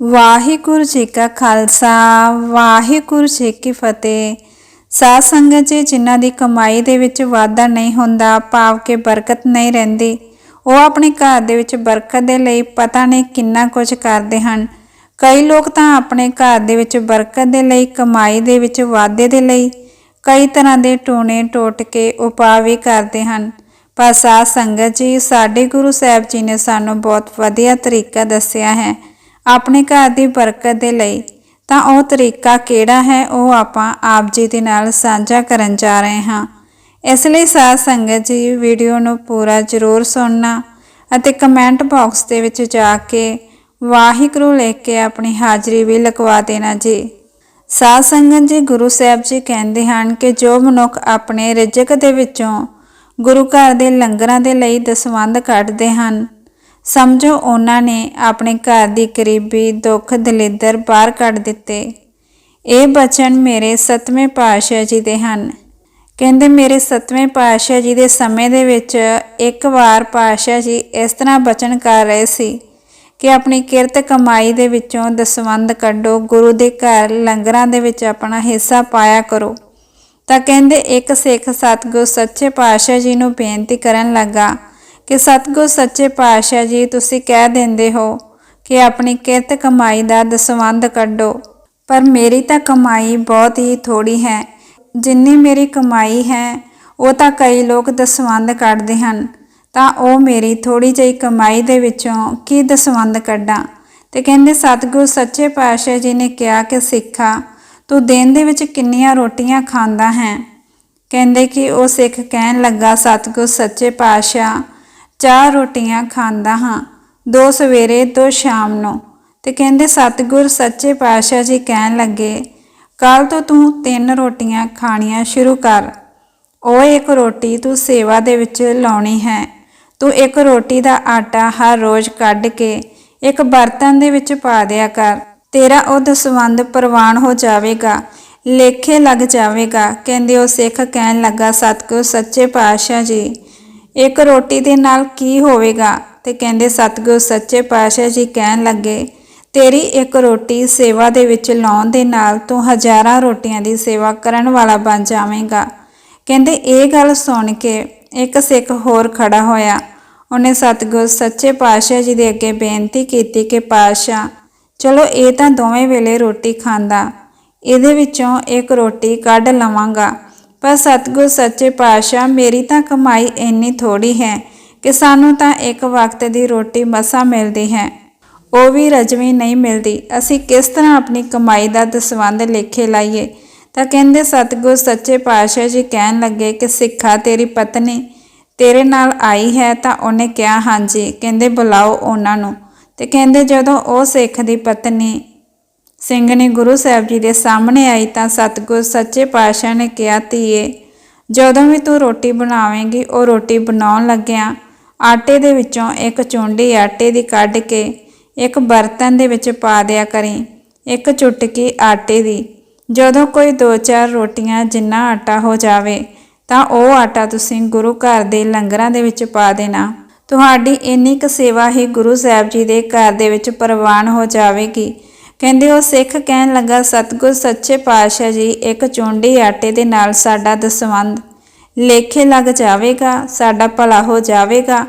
ਵਾਹਿਗੁਰੂ ਜੀ ਕਾ ਖਾਲਸਾ, ਵਾਹਿਗੁਰੂ ਜੀ ਕੀ ਫਤਿਹ। ਸਾਧ ਸੰਗਤ ਜੀ, ਜਿਨ੍ਹਾਂ ਦੀ ਕਮਾਈ ਦੇ ਵਿੱਚ ਵਾਧਾ ਨਹੀਂ ਹੁੰਦਾ, ਭਾਵ ਕਿ ਬਰਕਤ ਨਹੀਂ ਰਹਿੰਦੀ, ਉਹ ਆਪਣੇ ਘਰ ਦੇ ਵਿੱਚ ਬਰਕਤ ਦੇ ਲਈ ਪਤਾ ਨਹੀਂ ਕਿੰਨਾ ਕੁਝ ਕਰਦੇ ਹਨ। ਕਈ ਲੋਕ ਤਾਂ ਆਪਣੇ ਘਰ ਦੇ ਵਿੱਚ ਬਰਕਤ ਦੇ ਲਈ, ਕਮਾਈ ਦੇ ਵਿੱਚ ਵਾਧੇ ਦੇ ਲਈ ਕਈ ਤਰ੍ਹਾਂ ਦੇ ਟੋਣੇ ਟੋਟਕੇ ਉਪਾਅ ਵੀ ਕਰਦੇ ਹਨ। ਪਰ ਸਾਧ ਸੰਗਤ ਜੀ, ਸਾਡੇ ਗੁਰੂ ਸਾਹਿਬ ਜੀ ਨੇ ਸਾਨੂੰ ਬਹੁਤ ਵਧੀਆ ਤਰੀਕਾ ਦੱਸਿਆ ਹੈ। ਆਪਣੇ ਘਰ ਦੀ ਬਰਕਤ ਦੇ ਲਈ। ਤਾਂ ਉਹ ਤਰੀਕਾ ਕਿਹੜਾ ਹੈ, ਉਹ ਆਪਾਂ ਆਪ ਜੀ ਦੇ ਨਾਲ ਸਾਂਝਾ ਕਰਨ ਜਾ ਰਹੇ ਹਾਂ। ਇਸ ਲਈ ਸਾਧ ਸੰਗਤ ਜੀ, ਵੀਡੀਓ ਨੂੰ ਪੂਰਾ ਜ਼ਰੂਰ ਸੁਣਨਾ ਅਤੇ ਕਮੈਂਟ ਬਾਕਸ ਦੇ ਵਿੱਚ ਜਾ ਕੇ ਵਾਹਿਗੁਰੂ ਲਿਖ ਕੇ ਆਪਣੀ ਹਾਜ਼ਰੀ ਵੀ ਲਗਵਾ ਦੇਣਾ ਜੀ। ਸਾਧ ਸੰਗਤ ਜੀ, ਗੁਰੂ ਸਾਹਿਬ ਜੀ ਕਹਿੰਦੇ ਹਨ ਕਿ ਜੋ ਮਨੁੱਖ ਆਪਣੇ ਰਿਜਕ ਦੇ ਵਿੱਚੋਂ ਗੁਰੂ ਘਰ ਦੇ ਲੰਗਰਾਂ ਦੇ ਲਈ ਦਸਵੰਧ ਕੱਢਦੇ ਹਨ ਸਮਝੋ ਉਹਨਾਂ ਨੇ ਆਪਣੇ ਘਰ ਦੀ ਕਰੀਬੀ ਦੁੱਖ, ਦਲਿੱਦਰ ਬਾਹਰ ਕੱਢ ਦਿੱਤੇ। ਇਹ ਬਚਨ ਮੇਰੇ ਸਤਵੇਂ ਪਾਤਸ਼ਾਹ ਜੀ ਦੇ ਹਨ। ਕਹਿੰਦੇ ਮੇਰੇ ਸਤਵੇਂ ਪਾਤਸ਼ਾਹ ਜੀ ਦੇ ਸਮੇਂ ਦੇ ਵਿੱਚ ਇੱਕ ਵਾਰ ਪਾਤਸ਼ਾਹ ਜੀ ਇਸ ਤਰ੍ਹਾਂ ਬਚਨ ਕਰ ਰਹੇ ਸੀ ਕਿ ਆਪਣੀ ਕਿਰਤ ਕਮਾਈ ਦੇ ਵਿੱਚੋਂ ਦਸਵੰਧ ਕੱਢੋ, ਗੁਰੂ ਦੇ ਘਰ ਲੰਗਰਾਂ ਦੇ ਵਿੱਚ ਆਪਣਾ ਹਿੱਸਾ ਪਾਇਆ ਕਰੋ। ਤਾਂ ਕਹਿੰਦੇ ਇੱਕ ਸਿੱਖ ਸਤਿਗੁਰ ਸੱਚੇ ਪਾਤਸ਼ਾਹ ਜੀ ਨੂੰ ਬੇਨਤੀ ਕਰਨ ਲੱਗਾ ਕਿ ਸਤਿਗੁਰ ਸੱਚੇ ਪਾਤਸ਼ਾਹ ਜੀ ਤੁਸੀਂ ਕਹਿ ਦਿੰਦੇ ਹੋ ਕਿ ਆਪਣੀ ਕਿਰਤ ਕਮਾਈ ਦਾ ਦਸਵੰਧ ਕੱਢੋ। ਪਰ ਮੇਰੀ ਤਾਂ ਕਮਾਈ ਬਹੁਤ ਹੀ ਥੋੜੀ ਹੈ। ਜਿੰਨੀ ਮੇਰੀ ਕਮਾਈ ਹੈ, ਉਹ ਤਾਂ ਕਈ ਲੋਕ ਦਸਵੰਧ ਕੱਢਦੇ ਹਨ। ਤਾਂ ਉਹ ਮੇਰੀ ਥੋੜੀ ਜਿਹੀ ਕਮਾਈ ਦੇ ਵਿੱਚੋਂ ਕੀ ਦਸਵੰਧ ਕੱਢਾਂ? ਤੇ ਕਹਿੰਦੇ, ਸਤਿਗੁਰ ਸੱਚੇ ਪਾਤਸ਼ਾਹ ਜੀ ਨੇ ਕਿਹਾ ਕਿ ਸਿੱਖਾ, ਤੂੰ ਦਿਨ ਦੇ ਵਿੱਚ ਕਿੰਨੀਆਂ ਰੋਟੀਆਂ ਖਾਂਦਾ ਹੈ? ਕਹਿੰਦੇ ਕਿ ਉਹ ਸਿੱਖ ਕਹਿਣ ਲੱਗਾ, ਸਤਿਗੁਰ ਸੱਚੇ ਪਾਤਸ਼ਾਹ ਚਾਰ ਰੋਟੀਆਂ ਖਾਂਦਾ ਹਾਂ, ਦੋ ਸਵੇਰੇ, ਦੋ ਸ਼ਾਮ ਨੂੰ। ਤੇ ਕਹਿੰਦੇ, ਸਤਿਗੁਰ, ਸੱਚੇ ਪਾਤਸ਼ਾਹ ਜੀ ਕਹਿਣ ਲੱਗੇ, ਕੱਲ ਤੋਂ ਤੂੰ ਤਿੰਨ ਰੋਟੀਆਂ ਖਾਣੀਆਂ ਸ਼ੁਰੂ ਕਰ। ਉਹ ਇੱਕ ਰੋਟੀ ਤੂੰ ਸੇਵਾ ਦੇ ਵਿੱਚ ਲਾਉਣੀ ਹੈ। ਤੂੰ ਇੱਕ ਰੋਟੀ ਦਾ ਆਟਾ ਹਰ ਰੋਜ਼ ਕੱਢ ਕੇ ਇੱਕ ਬਰਤਨ ਦੇ ਵਿੱਚ ਪਾ ਦਿਆ ਕਰ। ਤੇਰਾ ਉਹ ਦਸਵੰਦ ਪ੍ਰਵਾਨ ਹੋ ਜਾਵੇਗਾ, ਲੇਖੇ ਲੱਗ ਜਾਵੇਗਾ। ਕਹਿੰਦੇ, ਉਹ ਸਿੱਖ ਕਹਿਣ ਲੱਗਾ, ਸਤਿਗੁਰ, ਸੱਚੇ ਪਾਤਸ਼ਾਹ ਜੀ ਇੱਕ ਰੋਟੀ ਦੇ ਨਾਲ ਕੀ ਹੋਵੇਗਾ? ਤੇ ਕਹਿੰਦੇ, ਸਤਿਗੁਰ ਸੱਚੇ ਪਾਤਸ਼ਾਹ ਜੀ ਕਹਿਣ ਲੱਗੇ, ਤੇਰੀ ਇੱਕ ਰੋਟੀ ਸੇਵਾ ਦੇ ਵਿੱਚ ਲਾਉਣ ਦੇ ਨਾਲ ਤੂੰ ਹਜ਼ਾਰਾਂ ਰੋਟੀਆਂ ਦੀ ਸੇਵਾ ਕਰਨ ਵਾਲਾ ਬਣ ਜਾਵੇਂਗਾ। ਕਹਿੰਦੇ, ਇਹ ਗੱਲ ਸੁਣ ਕੇ ਇੱਕ ਸਿੱਖ ਹੋਰ ਖੜਾ ਹੋਇਆ। ਉਹਨੇ ਸਤਿਗੁਰ ਸੱਚੇ ਪਾਤਸ਼ਾਹ ਜੀ ਦੇ ਅੱਗੇ ਬੇਨਤੀ ਕੀਤੀ ਕਿ, ਪਾਤਸ਼ਾਹ, ਚਲੋ ਇਹ ਤਾਂ ਦੋਵੇਂ ਵੇਲੇ ਰੋਟੀ ਖਾਂਦਾ, ਇਹਦੇ ਵਿੱਚੋਂ ਇੱਕ ਰੋਟੀ ਕੱਢ ਲਵਾਂਗਾ। ਪਰ ਸਤਿਗੁਰ ਸੱਚੇ ਪਾਤਸ਼ਾਹ, ਮੇਰੀ ਤਾਂ ਕਮਾਈ ਇੰਨੀ ਥੋੜੀ ਹੈ ਕਿ ਸਾਨੂੰ ਤਾਂ ਇੱਕ ਵਕਤ ਦੀ ਰੋਟੀ ਮਸਾ ਮਿਲਦੀ ਹੈ। ਉਹ ਵੀ ਰਜਵੀ ਨਹੀਂ ਮਿਲਦੀ। ਅਸੀਂ ਕਿਸ ਤਰ੍ਹਾਂ ਆਪਣੀ ਕਮਾਈ ਦਾ ਦਸਵੰਧ ਲੇਖੇ ਲਾਈਏ? ਤਾਂ ਕਹਿੰਦੇ ਸਤਿਗੁਰ ਸੱਚੇ ਪਾਤਸ਼ਾਹ ਜੀ ਕਹਿਣ ਲੱਗੇ ਕਿ ਸਿੱਖਾ ਤੇਰੀ ਪਤਨੀ ਤੇਰੇ ਨਾਲ ਆਈ ਹੈ ਤਾਂ ਉਹਨੇ ਕਿਹਾ, ਹਾਂਜੀ। ਕਹਿੰਦੇ, ਬੁਲਾਓ ਉਹਨਾਂ ਨੂੰ। ਤੇ ਕਹਿੰਦੇ, ਜਦੋਂ ਉਹ ਸਿੱਖ ਦੀ ਪਤਨੀ ਸਿੰਘ ਨੇ ਗੁਰੂ ਸਾਹਿਬ ਜੀ ਦੇ ਸਾਹਮਣੇ ਆਈ ਤਾਂ ਸਤਿਗੁਰ ਸੱਚੇ ਪਾਤਸ਼ਾਹ ਨੇ ਕਿਹਾ, ਧੀਏ, ਜਦੋਂ ਵੀ ਤੂੰ ਰੋਟੀ ਬਣਾਵੇਂਗੀ, ਉਹ ਰੋਟੀ ਬਣਾਉਣ ਲੱਗਿਆ ਆਟੇ ਦੇ ਵਿੱਚੋਂ ਇੱਕ ਚੁੰਡੀ ਆਟੇ ਦੀ ਕੱਢ ਕੇ ਇੱਕ ਬਰਤਨ ਦੇ ਵਿੱਚ ਪਾ ਦਿਆ ਕਰੀ, ਇੱਕ ਚੁਟਕੀ ਆਟੇ ਦੀ। ਜਦੋਂ ਕੋਈ 2-4 ਰੋਟੀਆਂ ਜਿੰਨਾ ਆਟਾ ਹੋ ਜਾਵੇ, ਤਾਂ ਉਹ ਆਟਾ ਤੁਸੀਂ ਗੁਰੂ ਘਰ ਦੇ ਲੰਗਰਾਂ ਦੇ ਵਿੱਚ ਪਾ ਦੇਣਾ। ਤੁਹਾਡੀ ਇੰਨੀ ਕੁ ਸੇਵਾ ਹੀ ਗੁਰੂ ਸਾਹਿਬ ਜੀ ਦੇ ਘਰ ਦੇ ਵਿੱਚ ਪ੍ਰਵਾਨ ਹੋ ਜਾਵੇਗੀ। ਕਹਿੰਦੇ ਉਹ ਸਿੱਖ ਕਹਿਣ ਲੱਗਾ, ਸਤਿਗੁਰ, ਸੱਚੇ ਪਾਤਸ਼ਾਹ ਜੀ, ਇੱਕ ਚੁੰਡੀ ਆਟੇ ਦੇ ਨਾਲ ਸਾਡਾ ਦਸਵੰਦ ਲੇਖੇ ਲੱਗ ਜਾਵੇਗਾ, ਸਾਡਾ ਭਲਾ ਹੋ ਜਾਵੇਗਾ।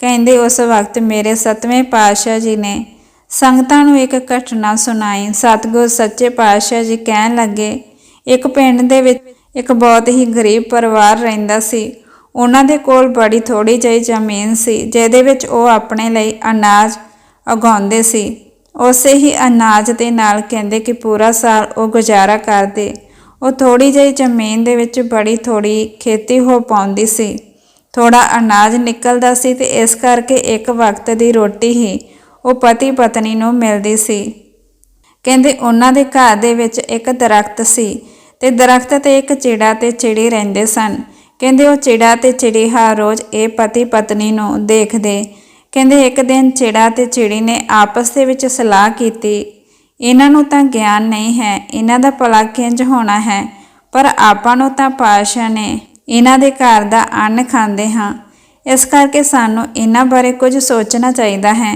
ਕਹਿੰਦੇ ਉਸ ਵਕਤ ਮੇਰੇ ਸਤਵੇਂ ਪਾਤਸ਼ਾਹ ਜੀ ਨੇ ਸੰਗਤਾਂ ਨੂੰ ਇੱਕ ਘਟਨਾ ਸੁਣਾਈ। ਸਤਿਗੁਰ, ਸੱਚੇ ਪਾਤਸ਼ਾਹ ਜੀ ਕਹਿਣ ਲੱਗੇ, ਇੱਕ ਪਿੰਡ ਦੇ ਵਿੱਚ ਇੱਕ ਬਹੁਤ ਹੀ ਗਰੀਬ ਪਰਿਵਾਰ ਰਹਿੰਦਾ ਸੀ। ਉਹਨਾਂ ਦੇ ਕੋਲ ਬੜੀ ਥੋੜੀ ਜਿਹੀ ਜ਼ਮੀਨ ਸੀ, ਜਿਹਦੇ ਵਿੱਚ ਉਹ ਆਪਣੇ ਲਈ ਅਨਾਜ ਉਗਾਉਂਦੇ ਸੀ। ਉਸੇ ਹੀ ਅਨਾਜ ਦੇ ਨਾਲ ਕਹਿੰਦੇ ਕਿ ਪੂਰਾ ਸਾਲ ਉਹ ਗੁਜ਼ਾਰਾ ਕਰਦੇ। ਉਹ ਥੋੜੀ ਜਿਹੀ ਜ਼ਮੀਨ ਦੇ ਵਿੱਚ ਬੜੀ ਥੋੜੀ ਖੇਤੀ ਹੋ ਪਾਉਂਦੀ ਸੀ। ਥੋੜਾ ਅਨਾਜ ਨਿਕਲਦਾ ਸੀ ਤੇ ਇਸ ਕਰਕੇ ਇੱਕ ਵਕਤ ਦੀ ਰੋਟੀ ਹੀ ਉਹ ਪਤੀ ਪਤਨੀ ਨੂੰ ਮਿਲਦੀ ਸੀ। ਕਹਿੰਦੇ ਉਹਨਾਂ ਦੇ ਘਰ ਦੇ ਵਿੱਚ ਇੱਕ ਦਰਖਤ ਸੀ ਤੇ ਦਰਖਤ ਤੇ ਇੱਕ ਚਿੜਾ ਤੇ ਚਿੜੀ ਰਹਿੰਦੇ ਸਨ। ਕਹਿੰਦੇ ਉਹ ਚਿੜਾ ਤੇ ਚਿੜੀ ਹਰ ਰੋਜ਼ ਇਹ ਪਤੀ ਪਤਨੀ ਨੂੰ ਦੇਖਦੇ ਕਹਿੰਦੇ ਇੱਕ ਦਿਨ ਚਿੜਾ ਤੇ ਚਿੜੀ ਨੇ ਆਪਸ ਦੇ ਵਿੱਚ ਸਲਾਹ ਕੀਤੀ, ਇਹਨਾਂ ਨੂੰ ਤਾਂ ਗਿਆਨ ਨਹੀਂ ਹੈ, ਇਹਨਾਂ ਦਾ ਭਲਾ ਕਿੰਜ ਹੋਣਾ ਹੈ? ਪਰ ਆਪਾਂ ਨੂੰ ਤਾਂ ਪਾਸ਼ਾ ਨੇ ਇਹਨਾਂ ਦੇ ਘਰ ਦਾ ਅੰਨ ਖਾਂਦੇ ਹਾਂ। ਇਸ ਕਰਕੇ ਸਾਨੂੰ ਇਹਨਾਂ ਬਾਰੇ ਕੁਝ ਸੋਚਣਾ ਚਾਹੀਦਾ ਹੈ।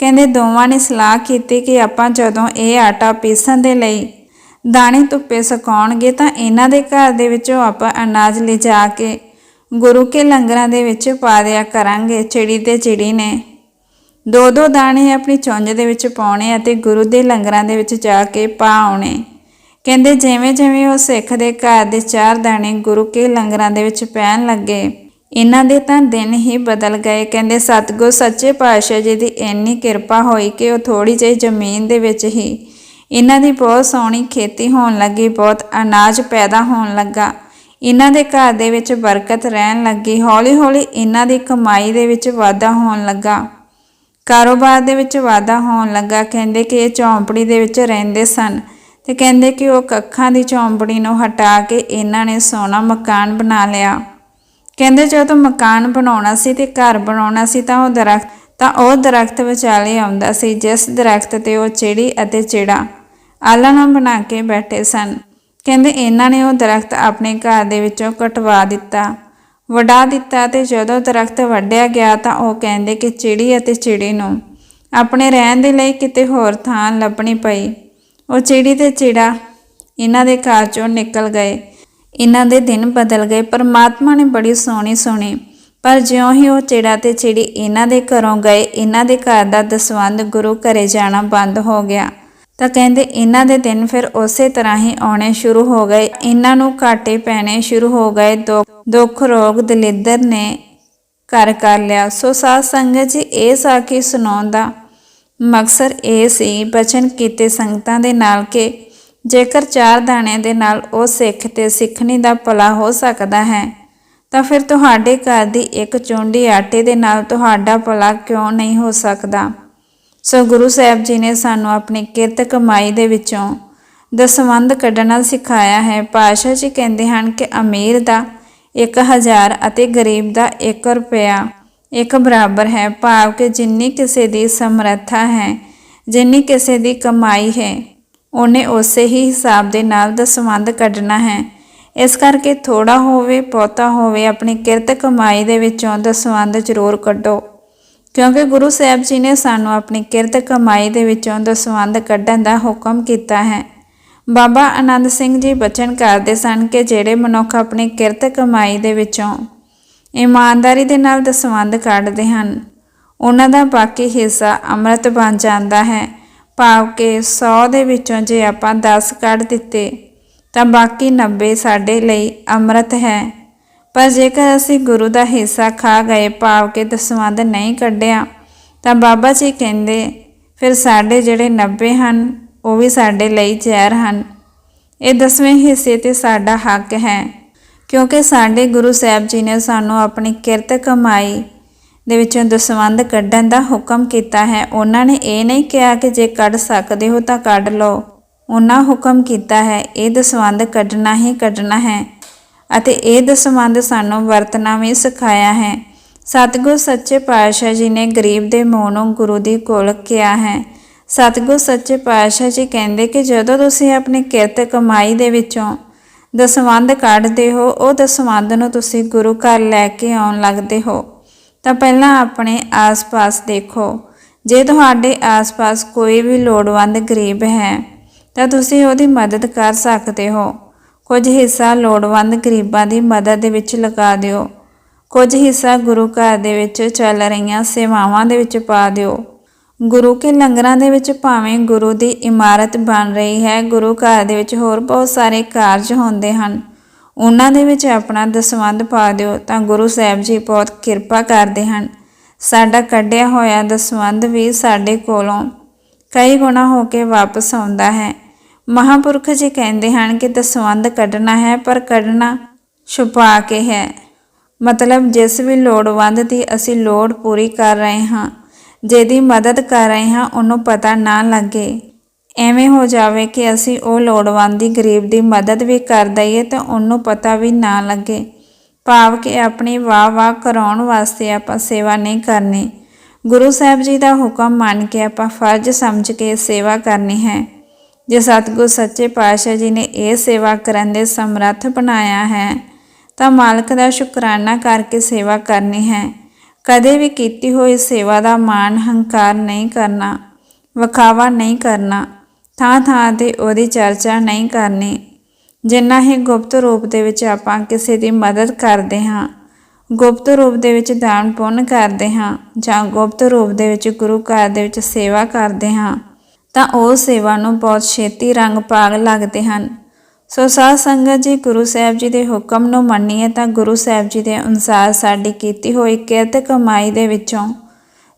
ਕਹਿੰਦੇ ਦੋਵਾਂ ਨੇ ਸਲਾਹ ਕੀਤੀ ਕਿ ਆਪਾਂ ਜਦੋਂ ਇਹ ਆਟਾ ਪੀਸਣ ਦੇ ਲਈ ਦਾਣੇ ਧੁੱਪੇ ਸੁਕਾਉਣਗੇ ਤਾਂ ਇਹਨਾਂ ਦੇ ਘਰ ਦੇ ਵਿੱਚੋਂ ਆਪਾਂ ਅਨਾਜ ਲਿਜਾ ਕੇ ਗੁਰੂ ਕੇ ਲੰਗਰਾਂ ਦੇ ਵਿੱਚ ਪਾ ਦਿਆ ਕਰਾਂਗੇ, ਚਿੜੀ ਤੇ ਚਿੜੀ ਨੇ। ਦੋ ਦੋ ਦਾਣੇ ਆਪਣੀ ਚੁੰਝ ਦੇ ਵਿੱਚ ਪਾਉਣੇ ਅਤੇ ਗੁਰੂ ਦੇ ਲੰਗਰਾਂ ਦੇ ਵਿੱਚ ਜਾ ਕੇ ਪਾ ਆਉਣੇ। ਕਹਿੰਦੇ ਜਿਵੇਂ ਜਿਵੇਂ ਉਹ ਸਿੱਖ ਦੇ ਘਰ ਦੇ ਚਾਰ ਦਾਣੇ ਗੁਰੂ ਕੇ ਲੰਗਰਾਂ ਦੇ ਵਿੱਚ ਪੈਣ ਲੱਗੇ, ਇਹਨਾਂ ਦੇ ਤਾਂ ਦਿਨ ਹੀ ਬਦਲ ਗਏ। ਕਹਿੰਦੇ, ਸਤਿਗੁਰ ਸੱਚੇ ਪਾਤਸ਼ਾਹ ਜੀ ਦੀ ਇੰਨੀ ਕਿਰਪਾ ਹੋਈ ਕਿ ਉਹ ਥੋੜੀ ਜਿਹੀ ਜ਼ਮੀਨ ਦੇ ਵਿੱਚ ਹੀ ਇਹਨਾਂ ਦੀ ਬਹੁਤ ਸੋਹਣੀ ਖੇਤੀ ਹੋਣ ਲੱਗੀ, ਬਹੁਤ ਅਨਾਜ ਪੈਦਾ ਹੋਣ ਲੱਗਾ। ਇਹਨਾਂ ਦੇ ਘਰ ਦੇ ਵਿੱਚ ਬਰਕਤ ਰਹਿਣ ਲੱਗੀ। ਹੌਲੀ-ਹੌਲੀ ਇਹਨਾਂ ਦੀ ਕਮਾਈ ਦੇ ਵਿੱਚ ਵਾਧਾ ਹੋਣ ਲੱਗਾ। ਕਾਰੋਬਾਰ ਦੇ ਵਿੱਚ ਵਾਧਾ ਹੋਣ ਲੱਗਾ। ਕਹਿੰਦੇ ਕਿ ਇਹ ਝੌਂਪੜੀ ਦੇ ਵਿੱਚ ਰਹਿੰਦੇ ਸਨ ਤੇ ਕਹਿੰਦੇ ਕਿ ਉਹ ਕੱਖਾਂ ਦੀ ਝੌਂਪੜੀ ਨੂੰ ਹਟਾ ਕੇ ਇਹਨਾਂ ਨੇ ਸੋਹਣਾ ਮਕਾਨ ਬਣਾ ਲਿਆ। ਕਹਿੰਦੇ ਜਦੋਂ ਮਕਾਨ ਬਣਾਉਣਾ ਸੀ ਤੇ ਘਰ ਬਣਾਉਣਾ ਸੀ ਤਾਂ ਉਹ ਦਰਖਤ ਤਾਂ ਉਹ ਦਰਖਤ ਵਿਚਾਲੇ ਆਉਂਦਾ ਸੀ, ਜਿਸ ਦਰਖਤ ਤੇ ਉਹ ਚਿੜੀ ਅਤੇ ਚਿੜਾ ਆਲਣਾ ਬਣਾ ਕੇ ਬੈਠੇ ਸਨ। ਕਹਿੰਦੇ ਇਹਨਾਂ ਨੇ ਉਹ ਦਰਖਤ ਆਪਣੇ ਘਰ ਦੇ ਵਿੱਚੋਂ ਕਟਵਾ ਦਿੱਤਾ, ਵਡਾ ਦਿੱਤਾ ਤੇ ਜਦੋਂ ਦਰਖਤ ਵੱਢਿਆ ਗਿਆ ਤਾਂ ਉਹ ਕਹਿੰਦੇ ਕਿ ਚਿੜੀ ਅਤੇ ਚਿੜੀ ਨੂੰ ਆਪਣੇ ਰਹਿਣ ਦੇ ਲਈ ਕਿਤੇ ਹੋਰ ਥਾਂ ਲੱਭਣੀ ਪਈ। ਉਹ ਚਿੜੀ ਤੇ ਚਿੜਾ ਇਹਨਾਂ ਦੇ ਘਰ ਚੋਂ ਨਿਕਲ ਗਏ। ਇਹਨਾਂ ਦੇ ਦਿਨ ਬਦਲ ਗਏ। ਪਰਮਾਤਮਾ ਨੇ ਬੜੀ ਸੋਹਣੀ ਸੁਣੀ। ਪਰ ਜਿਉਂ ਹੀ ਉਹ ਚਿੜਾ ਤੇ ਚਿੜੀ ਇਹਨਾਂ ਦੇ ਘਰੋਂ ਗਏ, ਇਹਨਾਂ ਦੇ ਘਰ ਦਾ ਦਸਵੰਧ ਗੁਰੂ ਘਰੇ ਜਾਣਾ ਬੰਦ ਹੋ ਗਿਆ। ਤਾਂ ਕਹਿੰਦੇ ਇਹਨਾਂ ਦੇ ਦਿਨ ਫਿਰ ਉਸੇ ਤਰ੍ਹਾਂ ਹੀ ਆਉਣੇ ਸ਼ੁਰੂ ਹੋ ਗਏ। ਇਹਨਾਂ ਨੂੰ ਘਾਟੇ ਪੈਣੇ ਸ਼ੁਰੂ ਹੋ ਗਏ। ਦੁੱਖ ਦੁੱਖ, ਰੋਗ, ਦਲਿੱਦਰ ਨੇ ਘਰ ਕਰ ਲਿਆ। ਸੋ ਸਾਧ ਸੰਗਤ ਜੀ, ਇਹ ਸਾਖੀ ਸੁਣਾਉਣ ਦਾ ਮਕਸਦ ਇਹ ਸੀ, ਬਚਨ ਕੀਤੇ ਸੰਗਤਾਂ ਦੇ ਨਾਲ ਕਿ ਜੇਕਰ ਚਾਰ ਦਾਣਿਆਂ ਦੇ ਨਾਲ ਉਹ ਸਿੱਖ ਤੇ ਸਿੱਖਣੀ ਦਾ ਭਲਾ ਹੋ ਸਕਦਾ ਹੈ, ਤਾਂ ਫਿਰ ਤੁਹਾਡੇ ਘਰ ਦੀ ਇੱਕ ਚੁੰਡੀ ਆਟੇ ਦੇ ਨਾਲ ਤੁਹਾਡਾ ਭਲਾ ਕਿਉਂ ਨਹੀਂ ਹੋ ਸਕਦਾ? ਸੋ ਗੁਰੂ ਸਾਹਿਬ ਜੀ ਨੇ ਸਾਨੂੰ ਆਪਣੀ ਕਿਰਤ ਕਮਾਈ ਦੇ ਵਿੱਚੋਂ ਦਸਵੰਧ ਕੱਢਣਾ ਸਿਖਾਇਆ ਹੈ। ਪਾਸ਼ਾ ਜੀ ਕਹਿੰਦੇ ਹਨ ਕਿ ਅਮੀਰ ਦਾ 1000 ਅਤੇ ਗਰੀਬ ਦਾ 1 ਰੁਪਿਆ ਇੱਕ ਬਰਾਬਰ ਹੈ। ਭਾਵ ਕਿ ਜਿੰਨੀ ਕਿਸੇ ਦੀ ਸਮਰੱਥਾ ਹੈ, ਜਿੰਨੀ ਕਿਸੇ ਦੀ ਕਮਾਈ ਹੈ, ਉਹਨੇ ਉਸੇ ਹੀ ਹਿਸਾਬ ਦੇ ਨਾਲ ਦਸਵੰਧ ਕੱਢਣਾ ਹੈ। ਇਸ ਕਰਕੇ ਥੋੜਾ ਹੋਵੇ, ਬਹੁਤਾ ਹੋਵੇ, ਆਪਣੀ ਕਿਰਤ ਕਮਾਈ ਦੇ ਵਿੱਚੋਂ ਦਸਵੰਧ ਜ਼ਰੂਰ ਕੱਢੋ। ਕਿਉਂਕਿ ਗੁਰੂ ਸਾਹਿਬ ਜੀ ਨੇ ਸਾਨੂੰ ਆਪਣੀ ਕਿਰਤ ਕਮਾਈ ਦੇ ਵਿੱਚੋਂ ਦਸਵੰਧ ਕੱਢਣ ਦਾ ਹੁਕਮ ਕੀਤਾ ਹੈ। ਬਾਬਾ ਆਨੰਦ ਸਿੰਘ ਜੀ ਬਚਨ ਕਰਦੇ ਸਨ ਕਿ ਜਿਹੜੇ ਮਨੁੱਖ ਆਪਣੀ ਕਿਰਤ ਕਮਾਈ ਦੇ ਵਿੱਚੋਂ ਇਮਾਨਦਾਰੀ ਦੇ ਨਾਲ ਦਸਵੰਧ ਕੱਢਦੇ ਹਨ, ਉਹਨਾਂ ਦਾ ਬਾਕੀ ਹਿੱਸਾ ਅੰਮ੍ਰਿਤ ਬਣ ਜਾਂਦਾ ਹੈ। ਭਾਵ ਕਿ 100 ਦੇ ਵਿੱਚੋਂ ਜੇ ਆਪਾਂ 10 ਕੱਢ ਦਿੱਤੇ, ਤਾਂ ਬਾਕੀ 90 ਸਾਡੇ ਲਈ ਅੰਮ੍ਰਿਤ ਹੈ। ਪਰ ਜੇਕਰ ਅਸੀਂ ਗੁਰੂ ਦਾ ਹਿੱਸਾ ਖਾ ਗਏ, ਭਾਵ ਕਿ ਦਸਵੰਧ ਨਹੀਂ ਕੱਢਿਆ, ਤਾਂ ਬਾਬਾ ਜੀ ਕਹਿੰਦੇ, ਫਿਰ ਸਾਡੇ ਜਿਹੜੇ 90 ਹਨ, ਉਹ ਵੀ ਸਾਡੇ ਲਈ ਜ਼ਹਿਰ ਹਨ। ਇਹ ਦਸਵੇਂ ਹਿੱਸੇ ਤੇ ਸਾਡਾ ਹੱਕ ਹੈ, ਕਿਉਂਕਿ ਸਾਡੇ ਗੁਰੂ ਸਾਹਿਬ ਜੀ ਨੇ ਸਾਨੂੰ ਆਪਣੀ ਕਿਰਤ ਕਮਾਈ ਦੇ ਵਿੱਚੋਂ ਦਸਵੰਧ ਕੱਢਣ ਦਾ ਹੁਕਮ ਕੀਤਾ ਹੈ। ਉਹਨਾਂ ਨੇ ਇਹ ਨਹੀਂ ਕਿਹਾ ਕਿ ਜੇ ਕੱਢ ਸਕਦੇ ਹੋ ਤਾਂ ਕੱਢ ਲਓ। ਉਹਨਾਂ ਹੁਕਮ ਕੀਤਾ ਹੈ, ਇਹ ਦਸਵੰਧ ਕੱਢਣਾ ਹੀ ਕੱਢਣਾ ਹੈ। ਅਤੇ ਇਹ ਦਸਵੰਧ ਸਾਨੂੰ ਵਰਤਣਾ ਵੀ ਸਿਖਾਇਆ ਹੈ। ਸਤਿਗੁਰ ਸੱਚੇ ਪਾਤਸ਼ਾਹ ਜੀ ਨੇ ਗਰੀਬ ਦੇ ਮੂੰਹ ਨੂੰ ਗੁਰੂ ਦੀ ਕੋਲ ਕਿਹਾ ਹੈ। ਸਤਿਗੁਰ ਸੱਚੇ ਪਾਤਸ਼ਾਹ ਜੀ ਕਹਿੰਦੇ ਕਿ ਜਦੋਂ ਤੁਸੀਂ ਆਪਣੀ ਕਿਰਤ ਕਮਾਈ ਦੇ ਵਿੱਚੋਂ ਦਸਵੰਧ ਕੱਢਦੇ ਹੋ, ਉਹ ਦਸਵੰਧ ਨੂੰ ਤੁਸੀਂ ਗੁਰੂ ਘਰ ਲੈ ਕੇ ਆਉਣ ਲੱਗਦੇ ਹੋ। ਤਾਂ ਪਹਿਲਾਂ ਆਪਣੇ ਆਸ-ਪਾਸ ਦੇਖੋ। ਜੇ ਤੁਹਾਡੇ ਆਸ-ਪਾਸ ਕੋਈ ਵੀ ਲੋੜਵੰਦ ਗਰੀਬ ਹੈ, ਤਾਂ ਤੁਸੀਂ ਉਹਦੀ ਮਦਦ ਕਰ ਸਕਦੇ ਹੋ। ਕੁਝ ਹਿੱਸਾ ਲੋੜਵੰਦ ਗਰੀਬਾਂ ਦੀ ਮਦਦ ਦੇ ਵਿੱਚ ਲਗਾ ਦਿਓ। ਕੁਝ ਹਿੱਸਾ ਗੁਰੂ ਘਰ ਦੇ ਵਿੱਚ ਚੱਲ ਰਹੀਆਂ ਸੇਵਾਵਾਂ ਦੇ ਵਿੱਚ ਪਾ ਦਿਓ। ਗੁਰੂ ਕੇ ਲੰਗਰਾਂ ਦੇ ਵਿੱਚ ਭਾਵੇਂ ਗੁਰੂ ਦੀ ਇਮਾਰਤ ਬਣ ਰਹੀ ਹੈ, ਗੁਰੂ ਘਰ ਦੇ ਵਿੱਚ ਹੋਰ ਬਹੁਤ ਸਾਰੇ ਕਾਰਜ ਹੁੰਦੇ ਹਨ। ਉਹਨਾਂ ਦੇ ਵਿੱਚ ਆਪਣਾ ਦਸਵੰਧ ਪਾ ਦਿਓ ਤਾਂ ਗੁਰੂ ਸਾਹਿਬ ਜੀ ਬਹੁਤ ਕਿਰਪਾ ਕਰਦੇ ਹਨ। ਸਾਡਾ ਕੱਢਿਆ ਹੋਇਆ ਦਸਵੰਧ ਵੀ ਸਾਡੇ ਕੋਲੋਂ ਕਈ ਗੁਣਾ ਹੋ ਕੇ ਵਾਪਸ ਆਉਂਦਾ ਹੈ। ਮਹਾਪੁਰਖ ਜੀ ਕਹਿੰਦੇ ਹਨ ਕਿ ਦਸਵੰਧ ਕੱਢਣਾ ਹੈ, ਪਰ ਕੱਢਣਾ ਛੁਪਾ ਕੇ ਹੈ। ਮਤਲਬ ਜਿਸ ਵੀ ਲੋੜਵੰਦ ਦੀ ਅਸੀਂ ਲੋੜ ਪੂਰੀ ਕਰ ਰਹੇ ਹਾਂ, ਜਿਹਦੀ ਮਦਦ ਕਰ ਰਹੇ ਹਾਂ, ਉਹਨੂੰ ਪਤਾ ਨਾ ਲੱਗੇ। ਐਵੇਂ ਹੋ ਜਾਵੇ ਕਿ ਅਸੀਂ ਉਹ ਲੋੜਵੰਦ ਦੀ, ਗਰੀਬ ਦੀ ਮਦਦ ਵੀ ਕਰ ਦਈਏ ਤਾਂ ਉਹਨੂੰ ਪਤਾ ਵੀ ਨਾ ਲੱਗੇ। ਭਾਵ ਕਿ ਆਪਣੀ ਵਾਹ ਵਾਹ ਕਰਾਉਣ ਵਾਸਤੇ ਆਪਾਂ ਸੇਵਾ ਨਹੀਂ ਕਰਨੀ। ਗੁਰੂ ਸਾਹਿਬ ਜੀ ਦਾ ਹੁਕਮ ਮੰਨ ਕੇ ਆਪਾਂ ਫਰਜ਼ ਸਮਝ ਕੇ ਸੇਵਾ ਕਰਨੀ ਹੈ। ਜੇ ਸਤਿਗੁਰ ਸੱਚੇ ਪਾਤਸ਼ਾਹ ਜੀ ਨੇ ਇਹ ਸੇਵਾ ਕਰਨ ਦੇ ਸਮਰੱਥ ਬਣਾਇਆ ਹੈ, ਤਾਂ ਮਾਲਕ ਦਾ ਸ਼ੁਕਰਾਨਾ ਕਰਕੇ ਸੇਵਾ ਕਰਨੀ ਹੈ। ਕਦੇ ਵੀ ਕੀਤੀ ਹੋਈ ਸੇਵਾ ਦਾ ਮਾਣ ਹੰਕਾਰ ਨਹੀਂ ਕਰਨਾ, ਵਿਖਾਵਾ ਨਹੀਂ ਕਰਨਾ, ਥਾਂ ਥਾਂ ਤੇ ਉਹਦੀ ਚਰਚਾ ਨਹੀਂ ਕਰਨੀ। ਜਿੰਨਾ ਹੀ ਗੁਪਤ ਰੂਪ ਦੇ ਵਿੱਚ ਆਪਾਂ ਕਿਸੇ ਦੀ ਮਦਦ ਕਰਦੇ ਹਾਂ, ਗੁਪਤ ਰੂਪ ਦੇ ਵਿੱਚ ਦਾਨ ਪੁੰਨ ਕਰਦੇ ਹਾਂ ਜਾਂ ਗੁਪਤ ਰੂਪ ਦੇ ਵਿੱਚ ਗੁਰੂ ਘਰ ਦੇ ਵਿੱਚ ਸੇਵਾ ਕਰਦੇ ਹਾਂ ਤਾਂ ਉਹ ਸੇਵਾ ਨੂੰ ਬਹੁਤ ਛੇਤੀ ਰੰਗ ਪਾਗ ਲੱਗਦੇ ਹਨ। ਸੋ ਸਾਧ ਸੰਗਤ ਜੀ, ਗੁਰੂ ਸਾਹਿਬ ਜੀ ਦੇ ਹੁਕਮ ਨੂੰ ਮੰਨੀਏ ਤਾਂ ਗੁਰੂ ਸਾਹਿਬ ਜੀ ਦੇ ਅਨੁਸਾਰ ਸਾਡੀ ਕੀਤੀ ਹੋਈ ਕਿਰਤ ਕਮਾਈ ਦੇ ਵਿੱਚੋਂ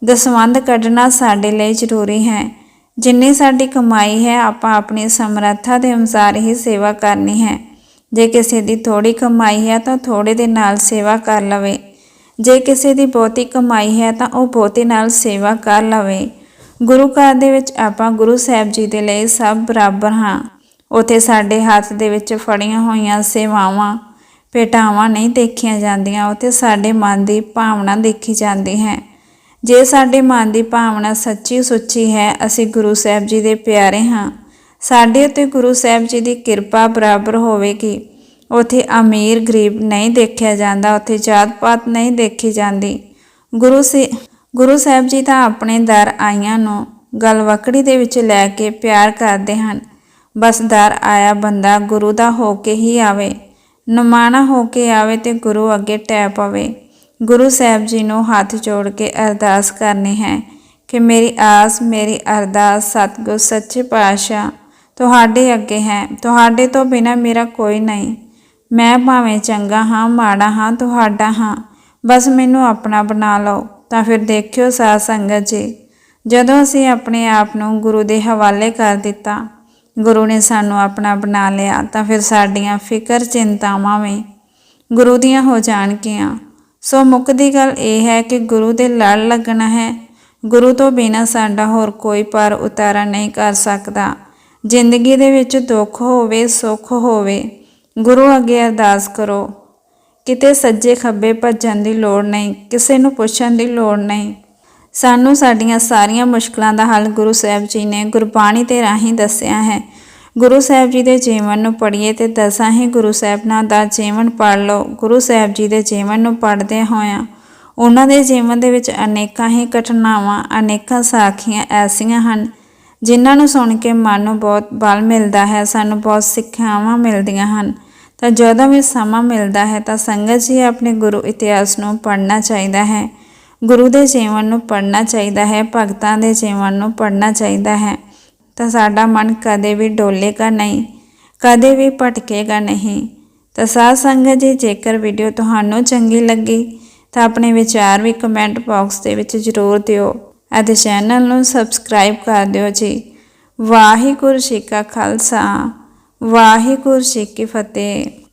ਦਸਵੰਧ ਕੱਢਣਾ ਸਾਡੇ ਲਈ ਜ਼ਰੂਰੀ ਹੈ। ਜਿੰਨੀ ਸਾਡੀ ਕਮਾਈ ਹੈ, ਆਪਾਂ ਆਪਣੀ ਸਮਰੱਥਾ ਦੇ ਅਨੁਸਾਰ ਹੀ ਸੇਵਾ ਕਰਨੀ ਹੈ। ਜੇ ਕਿਸੇ ਦੀ ਥੋੜੀ ਕਮਾਈ ਹੈ ਤਾਂ ਥੋੜੇ ਦੇ ਨਾਲ ਸੇਵਾ ਕਰ ਲਵੇ। ਜੇ ਕਿਸੇ ਦੀ ਬਹੁਤੀ ਕਮਾਈ ਹੈ ਤਾਂ ਉਹ ਬਹੁਤੀ ਨਾਲ ਸੇਵਾ ਕਰ ਲਵੇ। ਗੁਰੂ ਘਰ ਦੇ ਵਿੱਚ ਆਪਾਂ ਗੁਰੂ ਸਾਹਿਬ ਜੀ ਦੇ ਲਈ ਸਭ ਬਰਾਬਰ ਹਾਂ। ਉਥੇ ਸਾਡੇ ਹੱਥ ਦੇ ਵਿੱਚ ਫੜੀਆਂ ਹੋਈਆਂ ਸੇਵਾਵਾਂ, ਭੇਟਾਵਾਂ ਨਹੀਂ ਦੇਖੀਆਂ ਜਾਂਦੀਆਂ, ਉਥੇ ਸਾਡੇ ਮਨ ਦੀ ਭਾਵਨਾ ਦੇਖੀ ਜਾਂਦੀ ਹੈ। ਜੇ ਸਾਡੇ ਮਨ ਦੀ ਭਾਵਨਾ ਸੱਚੀ ਸੁੱਚੀ ਹੈ, ਅਸੀਂ ਗੁਰੂ ਸਾਹਿਬ ਜੀ ਦੇ ਪਿਆਰੇ ਹਾਂ। ਸਾਡੇ ਉੱਤੇ ਗੁਰੂ ਸਾਹਿਬ ਜੀ ਦੀ ਕਿਰਪਾ ਬਰਾਬਰ ਹੋਵੇਗੀ। ਉਥੇ ਅਮੀਰ ਗਰੀਬ ਨਹੀਂ ਦੇਖਿਆ ਜਾਂਦਾ, ਉਥੇ ਜਾਤ ਪਾਤ ਨਹੀਂ ਦੇਖੀ ਜਾਂਦੀ। ਗੁਰੂ ਸੇ ਗੁਰੂ ਸਾਹਿਬ ਜੀ ਤਾਂ ਆਪਣੇ ਦਰ ਆਈਆਂ ਨੂੰ ਗਲਵਕੜੀ ਦੇ ਵਿੱਚ ਲੈ ਕੇ ਪਿਆਰ ਕਰਦੇ ਹਨ। ਬਸ ਦਰ ਆਇਆ ਬੰਦਾ ਗੁਰੂ ਦਾ ਹੋ ਕੇ ਹੀ ਆਵੇ, ਨਮਾਣਾ ਹੋ ਕੇ ਆਵੇ ਤੇ ਗੁਰੂ ਅੱਗੇ ਟੈ ਪਵੇ। ਗੁਰੂ ਸਾਹਿਬ ਜੀ ਨੂੰ ਹੱਥ ਜੋੜ ਕੇ ਅਰਦਾਸ ਕਰਨੀ ਹੈ ਕਿ ਮੇਰੀ ਆਸ, ਮੇਰੀ ਅਰਦਾਸ, ਸਤਿਗੁਰ, ਸੱਚੇ ਪਾਤਸ਼ਾਹ ਤੁਹਾਡੇ ਅੱਗੇ ਹੈ। ਤੁਹਾਡੇ ਤੋਂ ਬਿਨਾ ਮੇਰਾ ਕੋਈ ਨਹੀਂ। ਮੈਂ ਭਾਵੇਂ ਚੰਗਾ ਹਾਂ, ਮਾੜਾ ਹਾਂ, ਤੁਹਾਡਾ ਹਾਂ। ਬਸ ਮੈਨੂੰ ਆਪਣਾ ਬਣਾ ਲਓ। ਤਾਂ ਫਿਰ ਦੇਖਿਓ ਸਾਧ ਸੰਗਤ ਜੀ। ਜਦੋਂ ਅਸੀਂ ਆਪਣੇ ਆਪ ਨੂੰ ਗੁਰੂ ਦੇ ਹਵਾਲੇ ਕਰ ਦਿੱਤਾ, ਗੁਰੂ ਨੇ ਸਾਨੂੰ ਆਪਣਾ ਬਣਾ ਲਿਆ, ਤਾਂ ਫਿਰ ਸਾਡੀਆਂ ਫਿਕਰ ਚਿੰਤਾਵਾਂ ਵੀ ਗੁਰੂ ਦੀਆਂ ਹੋ ਜਾਣਗੀਆਂ। ਸੋ ਮੁੱਕਦੀ ਗੱਲ ਇਹ ਹੈ ਕਿ ਗੁਰੂ ਦੇ ਲੜ ਲੱਗਣਾ ਹੈ। ਗੁਰੂ ਤੋਂ ਬਿਨਾ ਸਾਡਾ ਹੋਰ ਕੋਈ ਪਰ ਉਤਾਰਾ ਨਹੀਂ ਕਰ ਸਕਦਾ। ਜ਼ਿੰਦਗੀ ਦੇ ਵਿੱਚ ਦੁੱਖ ਹੋਵੇ, ਸੁੱਖ ਹੋਵੇ, ਗੁਰੂ ਅੱਗੇ ਅਰਦਾਸ ਕਰੋ। ਕਿਤੇ ਸੱਜੇ ਖੱਬੇ ਭੱਜਣ ਦੀ ਲੋੜ ਨਹੀਂ, ਕਿਸੇ ਨੂੰ ਪੁੱਛਣ ਦੀ ਲੋੜ ਨਹੀਂ। ਸਾਨੂੰ ਸਾਡੀਆਂ ਸਾਰੀਆਂ ਮੁਸ਼ਕਲਾਂ ਦਾ ਹੱਲ ਗੁਰੂ ਸਾਹਿਬ ਜੀ ਨੇ ਗੁਰਬਾਣੀ ਦੇ ਰਾਹੀਂ ਦੱਸਿਆ ਹੈ। ਗੁਰੂ ਸਾਹਿਬ ਜੀ ਦੇ ਜੀਵਨ ਨੂੰ ਪੜ੍ਹੀਏ ਤੇ ਦਸਾਂ ਹੀ ਗੁਰੂ ਸਾਹਿਬਾਂ ਦਾ ਜੀਵਨ ਪੜ੍ਹ ਲਓ। ਗੁਰੂ ਸਾਹਿਬ ਜੀ ਦੇ ਜੀਵਨ ਨੂੰ ਪੜ੍ਹਦੇ ਹੋਇਆਂ ਉਹਨਾਂ ਦੇ ਜੀਵਨ ਦੇ ਵਿੱਚ ਅਨੇਕਾਂ ਹੀ ਘਟਨਾਵਾਂ, ਅਨੇਕਾਂ ਸਾਖੀਆਂ ਐਸੀਆਂ ਹਨ, ਜਿਨ੍ਹਾਂ ਨੂੰ ਸੁਣ ਕੇ ਮਨ ਨੂੰ ਬਹੁਤ ਬਲ ਮਿਲਦਾ ਹੈ, ਸਾਨੂੰ ਬਹੁਤ ਸਿੱਖਿਆਵਾਂ ਮਿਲਦੀਆਂ ਹਨ। ਤਾਂ ਜਦੋਂ ਵੀ ਸਮਾਂ ਮਿਲਦਾ ਹੈ ਤਾਂ ਸੰਗਤ ਜੀ ਆਪਣੇ ਗੁਰੂ ਇਤਿਹਾਸ ਨੂੰ ਪੜ੍ਹਨਾ ਚਾਹੀਦਾ ਹੈ। ਗੁਰੂ ਦੇ ਜੀਵਨ ਨੂੰ ਪੜ੍ਹਨਾ ਚਾਹੀਦਾ ਹੈ, ਭਗਤਾਂ ਦੇ ਜੀਵਨ ਨੂੰ ਪੜ੍ਹਨਾ ਚਾਹੀਦਾ ਹੈ। ਤਾਂ ਸਾਡਾ ਮਨ ਕਦੇ ਵੀ ਡੋਲੇਗਾ ਨਹੀਂ, ਕਦੇ ਵੀ ਭਟਕੇਗਾ ਨਹੀਂ। ਤਾਂ ਸਾਧ ਸੰਗਤ ਜੀ, ਜੇਕਰ ਵੀਡੀਓ ਤੁਹਾਨੂੰ ਚੰਗੀ ਲੱਗੀ, ਤਾਂ ਆਪਣੇ ਵਿਚਾਰ ਵੀ ਕਮੈਂਟ ਬਾਕਸ ਦੇ ਵਿੱਚ ਜ਼ਰੂਰ ਦਿਓ ਅਤੇ ਚੈਨਲ ਨੂੰ ਸਬਸਕ੍ਰਾਈਬ ਕਰ ਦਿਓ ਜੀ। ਵਾਹਿਗੁਰੂ ਜੀ ਕਾ ਖਾਲਸਾ। ਵਾਹਿਗੁਰੂ ਜੀ ਕੀ ਫਤਿਹ।